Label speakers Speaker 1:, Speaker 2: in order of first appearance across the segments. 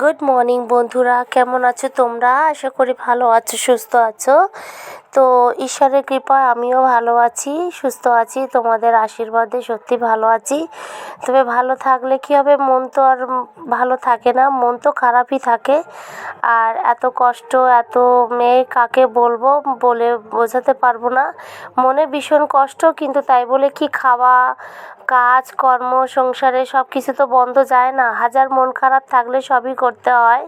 Speaker 1: Good morning বন্ধুরা। কেমন আছো তোমরা? আশা করি ভালো আছো সুস্থ আছো। তো ঈশ্বরের কৃপায় আমিও ভালো আছি, সুস্থ আছি, তোমাদের আশীর্বাদে সত্যি ভালো আছি। তবে ভালো থাকলে কী হবে? মন তো আর ভালো থাকে না, মন তো খারাপই থাকে। আর এত কষ্ট, এত মেয়ে কাকে বলব বলে বোঝাতে পারব না। মনে ভীষণ কষ্ট, কিন্তু তাই বলে কি খাওয়া, কাজ, কর্ম, সংসারে সব কিছু তো বন্ধ যায় না। হাজার মন খারাপ থাকলে সবই করতে হয়।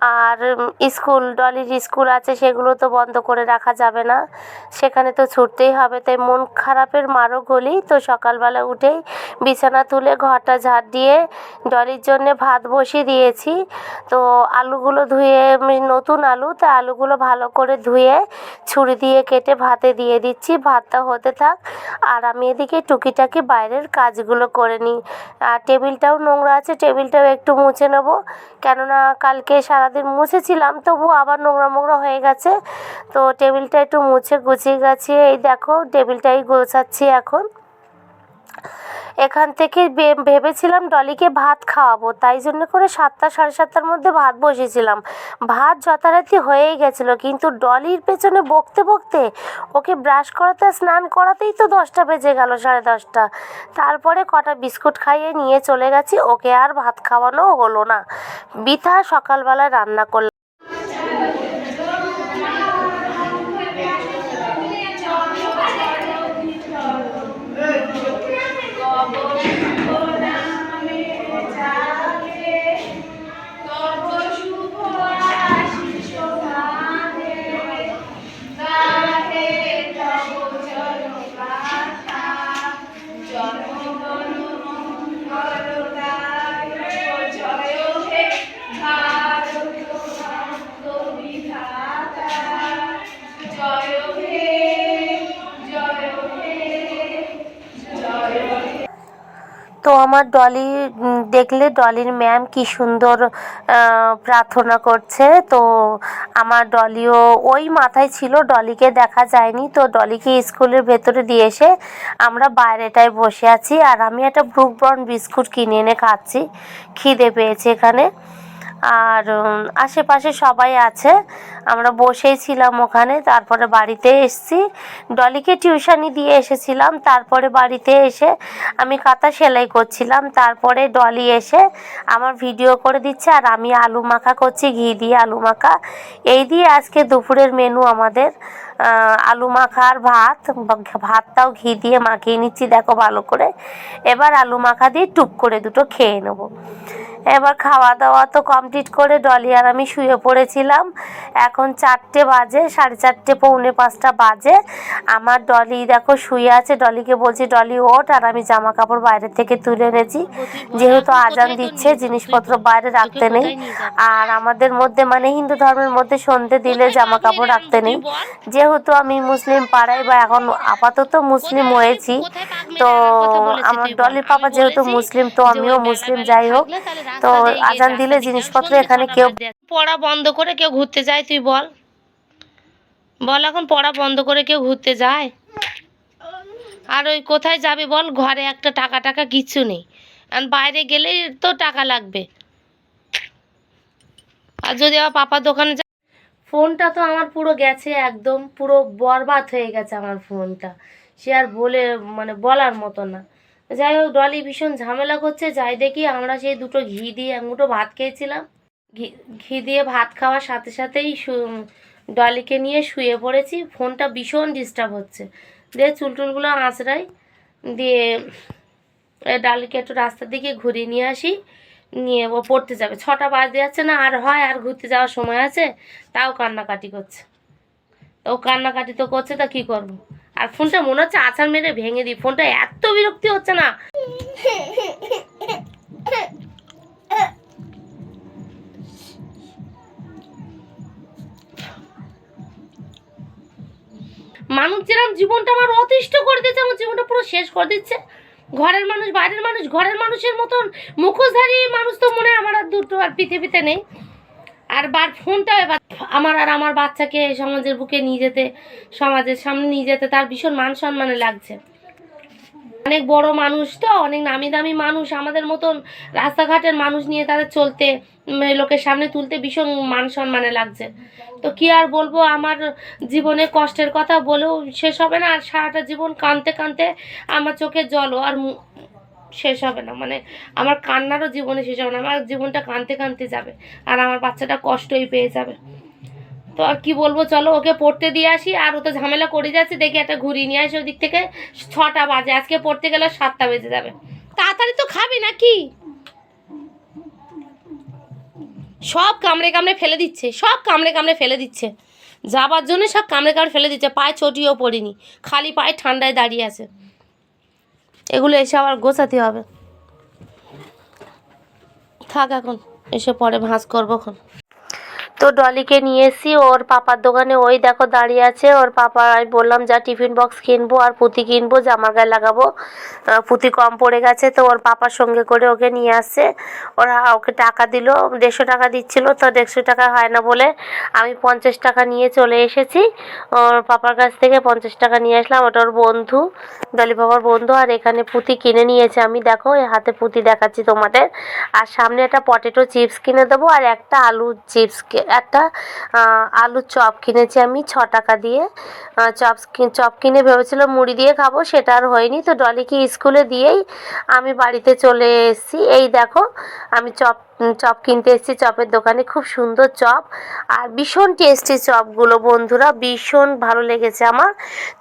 Speaker 1: আর স্কুল ডলির স্কুল আছে সেগুলো তো বন্ধ করে রাখা যাবে না। সেখানে তো ছুটতেই হবে, তাই মন খারাপের মারও গলি। তো সকালবেলা উঠেই বিছানা তুলে ঘরটা ঝাড় দিয়ে ডলির জন্যে ভাত বসিয়ে দিয়েছি। তো আলুগুলো ধুয়ে নতুন আলু, তা আলুগুলো ভালো করে ধুয়ে ছুরি দিয়ে কেটে ভাতে দিয়ে দিচ্ছি। ভাতটা হতে থাক, আর আমি এদিকে টুকিটাকি বাইরের কাজগুলো করে নিই। আর টেবিলটাও নোংরা আছে, টেবিলটাও একটু মুছে নেব। কেননা কালকে সারাদিন মুছেছিলাম তবু আবার নোংরা মোংরা হয়ে গেছে। তো টেবিলটা একটু মুছে গুছিয়ে গেছে। এই দেখো, টেবিলটাই গোছাচ্ছি এখন। এখান থেকে ভেবেছিলাম ডলিকে ভাত খাওয়াবো, তাই জন্য করে সাতটা, সাড়ে সাতটার মধ্যে ভাত বসেছিলাম। ভাত যথারীতি হয়েই গেছিল, কিন্তু ডলির পেছনে বকতে বকতে ওকে ব্রাশ করাতে, স্নান করাতেই তো দশটা বেজে গেল, সাড়ে দশটা। তারপরে কটা বিস্কুট খাইয়ে নিয়ে চলে গেছি, ওকে আর ভাত খাওয়ানো হলো না। বৃথা সকালবেলায় রান্না করলাম। তো আমার ডলি দেখলে ডলির ম্যাম কি সুন্দর প্রার্থনা করছে। তো আমার ডলিও ওই মাথায় ছিল, ডলিকে দেখা যায়নি। তো ডলিকে স্কুলের ভেতরে দিয়ে এসে আমরা বাইরেটায় বসে আছি। আর আমি একটা ব্রুকবর্ন বিস্কুট কিনে এনে খাচ্ছি। খিদে পেয়েছে এখানে। আর আশেপাশে সবাই আছে। আমরা বসেই ছিলাম ওখানে, তারপরে বাড়িতে এসেছি। ডলিকে টিউশনি দিয়ে এসেছিলাম, তারপরে বাড়িতে এসে আমি কাঁথা সেলাই করছিলাম। তারপরে ডলি এসে আমার ভিডিও করে দিচ্ছে, আর আমি আলু মাখা করছি, ঘি দিয়ে আলু মাখা। এই দিয়ে আজকে দুপুরের মেনু আমাদের আলু মাখা আর ভাত। ভাতটাও ঘি দিয়ে মাখিয়ে নিচ্ছি, দেখো ভালো করে। এবার আলু মাখা দিয়ে টুক করে দুটো খেয়ে নেব। এবার খাওয়া দাওয়া তো কমপ্লিট করে ডলি আর আমি শুয়ে পড়েছিলাম। এখন চারটে বাজে, সাড়ে চারটে, পৌনে পাঁচটা বাজে। আমার ডলি দেখো শুয়ে আছে, ডলিকে বলছি, ডলি, ওঠ। আর আমি জামা কাপড় বাইরে থেকে তুলে এনেছি। যেহেতু আজান দিচ্ছে, জিনিসপত্র বাইরে রাখতে নেই। আর আমাদের মধ্যে মানে হিন্দু ধর্মের মধ্যে সন্ধে দিলে জামা কাপড় রাখতে নেই। যেহেতু আমি মুসলিম পাড়ায় বা এখন আপাতত মুসলিম হয়েছি তো আমার ডলির পাপা যেহেতু মুসলিম তো আমিও মুসলিম যাই হোক তো আজান দিলে জিনিসপত্র এখানে কেউ
Speaker 2: পড়া বন্ধ করে কেউ ঘুরতে যায় তুই বল। বল এখন পড়া বন্ধ করে কেউ ঘুরতে যায়? আর ওই কোথায় যাবে বল? ঘরে একটা টাকা টাকা কিচ্ছু নেই। আর বাইরে গেলেই তো টাকা লাগবে। আর যদি আবার পাপার দোকানে যা ফোনটা তো আমার পুরো গেছে একদম পুরো বরবাদ হয়ে গেছে আমার ফোনটা। সে আর বলে মানে বলার মতো না। যাই হোক, ডলি ভীষণ ঝামেলা করছে। যাই দেখি আমরা সেই দুটো ঘি দিয়ে এক মুঠো ভাত খেয়েছিলাম। ঘি ঘি দিয়ে ভাত খাওয়ার সাথে সাথেই ডলিকে নিয়ে শুয়ে পড়েছি। ফোনটা ভীষণ ডিস্টার্ব হচ্ছে। দিয়ে চুলটুলগুলো আঁচড়াই দিয়ে ডালিকে একটু রাস্তার দিকে ঘুরিয়ে নিয়ে আসি। নিয়ে ও পড়তে যাবে। ছটা বাজে যাচ্ছে না, আর হয়, আর ঘুরতে যাওয়ার সময় আছে। তাও কান্নাকাটি করছে। ও কান্নাকাটি তো করছে, তা কি করব? আর ফোনটা মনে হচ্ছে আছাড় মেরে ভেঙে দিই। ফোনটা এত বিরক্তি হচ্ছে না। মানুষ যেরকম জীবনটা আমার অতিষ্ঠ করে দিচ্ছে আমার জীবনটা পুরো শেষ করে দিচ্ছে। ঘরের মানুষ, বাইরের মানুষ, ঘরের মানুষের মতন মুখোশধারী মানুষ তো মনে আমার আর দুটো আর পৃথিবীতে নেই। আর বার ফোনটা এবার আমার আর আমার বাচ্চাকে সমাজের বুকে নিয়ে যেতে, সমাজের সামনে নিয়ে যেতে তার ভীষণ মান সম্মানে লাগছে। অনেক বড় মানুষ তো, অনেক নামি দামি মানুষ, আমাদের মতন রাস্তাঘাটের মানুষ নিয়ে তাদের চলতে লোকের সামনে তুলতে ভীষণ মান সম্মানে লাগছে। তো কি আর বলব, আমার জীবনে কষ্টের কথা বলেও শেষ হবে না, আর সারাটা জীবন কাঁদতে কাঁদতে আমার চোখে জলও আর শেষ হবে না। মানে আমার কান্নারও জীবনে শেষ হবে না। আমার জীবনটা কাঁদতে কাঁদতে যাবে। আর আমার বাচ্চাটা কষ্টই পেয়ে যাবে। তো আর কি বলব, চলো ওকে পড়তে দিয়ে আসি। আর ও তো ঝামেলা করে যাচ্ছে। দেখি একটা ঘুরিয়ে নিয়ে আসি ওদিক থেকে। ছটা বাজে। আজকে পড়তে গেলে সাতটা বেজে যাবে। তাড়াতাড়ি তো খাবি নাকি? সব কামড়ে কামড়ে ফেলে দিচ্ছে। সব কামড়ে কামড়ে ফেলে দিচ্ছে। যাবার জন্য সব কামড়ে কামড়ে ফেলে দিচ্ছে। পায়ে চটিও পড়িনি। খালি পায়ে ঠান্ডায় দাঁড়িয়ে আছে। এগুলো এসে আবার গোছাতে হবে। থাক এখন এসে পরে ভাঁজ করব
Speaker 1: তো ডলিকে নিয়ে এসি ওর পাপার দোকানে ওই দেখো দাঁড়িয়ে আছে। ওর পাপা, আমি বললাম, যা টিফিন বক্স কিনবো আর পুঁতি কিনবো জামার গায়ে লাগাবো। পুঁতি কম পড়ে গেছে। তো ওর পাপার সঙ্গে করে ওকে নিয়ে আসছে। ওরা ওকে টাকা দিল, দেড়শো টাকা দিচ্ছিল। তো দেড়শো টাকা হয় না বলে আমি পঞ্চাশ টাকা নিয়ে চলে এসেছি। ওর পাপার কাছ থেকে পঞ্চাশ টাকা নিয়ে আসলাম। ওটা ওর বন্ধু, ডলি বাবার বন্ধু। আর এখানে পুঁতি কিনে নিয়েছে। আমি দেখো এই হাতে পুঁতি দেখাচ্ছি তোমাদের। আর সামনে একটা পটেটো চিপস কিনে দেবো আর একটা আলু চিপস একটা আলুর চপ কিনেছি আমি, ছ টাকা দিয়ে। চপ চপ কিনে ভেবেছিলাম মুড়ি দিয়ে খাব, সেটা আর হয়নি। তো ডলিকে স্কুলে দিয়েই আমি বাড়িতে চলে এসেছি। এই দেখো, আমি চপ চপ কিনতে এসেছি। চপের দোকানে খুব সুন্দর চপ। আর ভীষণ টেস্টি চপগুলো, বন্ধুরা, ভীষণ ভালো লেগেছে আমার।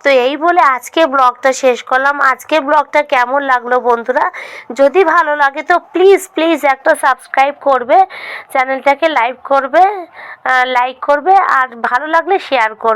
Speaker 1: তো এই বলে আজকে ব্লগটা শেষ করলাম। আজকে ব্লগটা কেমন লাগল, বন্ধুরা? যদি ভালো লাগে তো প্লিজ প্লিজ একটা সাবস্ক্রাইব করবে, চ্যানেলটাকে লাইক করবে লাইক করবে, আর ভালো লাগলে শেয়ার করবে।